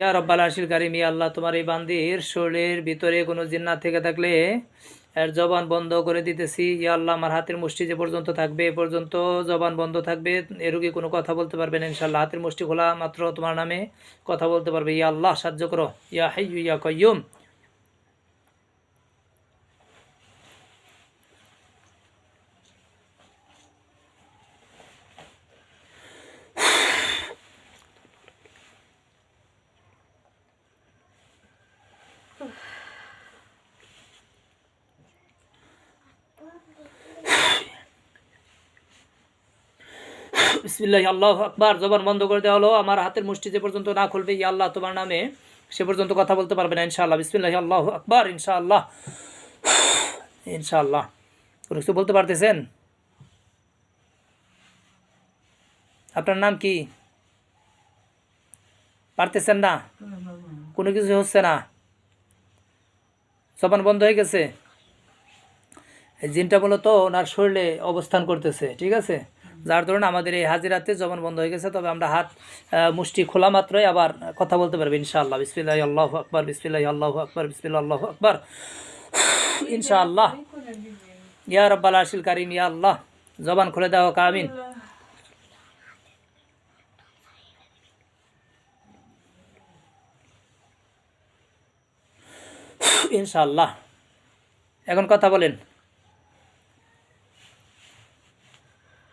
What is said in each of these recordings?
ইয়া রব্বাল আশিল কারিম ইয়া আল্লাহ, তোমার এই বান্দির শরীরের ভিতরে কোনো জিন্না থেকে থাকলে এর জবান বন্ধ করে দিতেছি। ইয়া আল্লাহ, আমার হাতের মুষ্টি যে পর্যন্ত থাকবে, এ পর্যন্ত জবান বন্ধ থাকবে। এ রোগী কোনো কথা বলতে পারবে না ইনশাল্লাহ হাতের মুষ্টি খোলা মাত্র তোমার নামে কথা বলতে পারবে। ইয়া আল্লাহ, সাহায্য করো। ইয়া হাইয়ু ইয়া কয়্যুম বিসমিল্লাহ আল্লাহ আকবার, জবান বন্ধ করে দেওয়া হলো। আমার হাতের মুষ্টি যে পর্যন্ত না খুলবে, ইয়া আল্লাহ, তোমার নামে সে পর্যন্ত কথা বলতে পারবে না, ইনশাআল্লাহ। বিসমিল্লাহ আল্লাহ আকবার, ইনশাআল্লাহ। ইনশাআল্লাহ। কোনো কিছু বলতে পারতেছেন? আপনার নাম কি? পারতেছেন না? কোনো কিছু হচ্ছে না? জবান বন্ধ হয়ে গেছে? এই জিনটা মূলত ওনার শরীরে অবস্থান করতেছে, ঠিক আছে? যার ধরুন আমাদের এই হাজিরাতে জবান বন্ধ হয়ে গেছে, তবে আমরা হাত মুষ্টি খোলা মাত্রই আবার কথা বলতে পারব, ইনশাআল্লাহ। বিসমিল্লাহ, আল্লাহ আকবর, বিসমিল্লাহ, আল্লাহ আকবর, বিসমিল্লাহ, আল্লাহ আকবর। ইনশাআল্লাহ। ইয়া রব্বাল আরশিল কারিম, ইয়া আল্লাহ। জবান খুলে দাও কামিন ইনশাআল্লাহ। এখন কথা বলেন আল্লাহ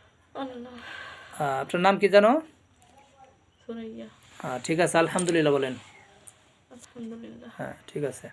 আহ, আপনার নাম কি জানো? হ্যাঁ ঠিক আছে আলহামদুলিল্লাহ বলেন। হ্যাঁ ঠিক আছে।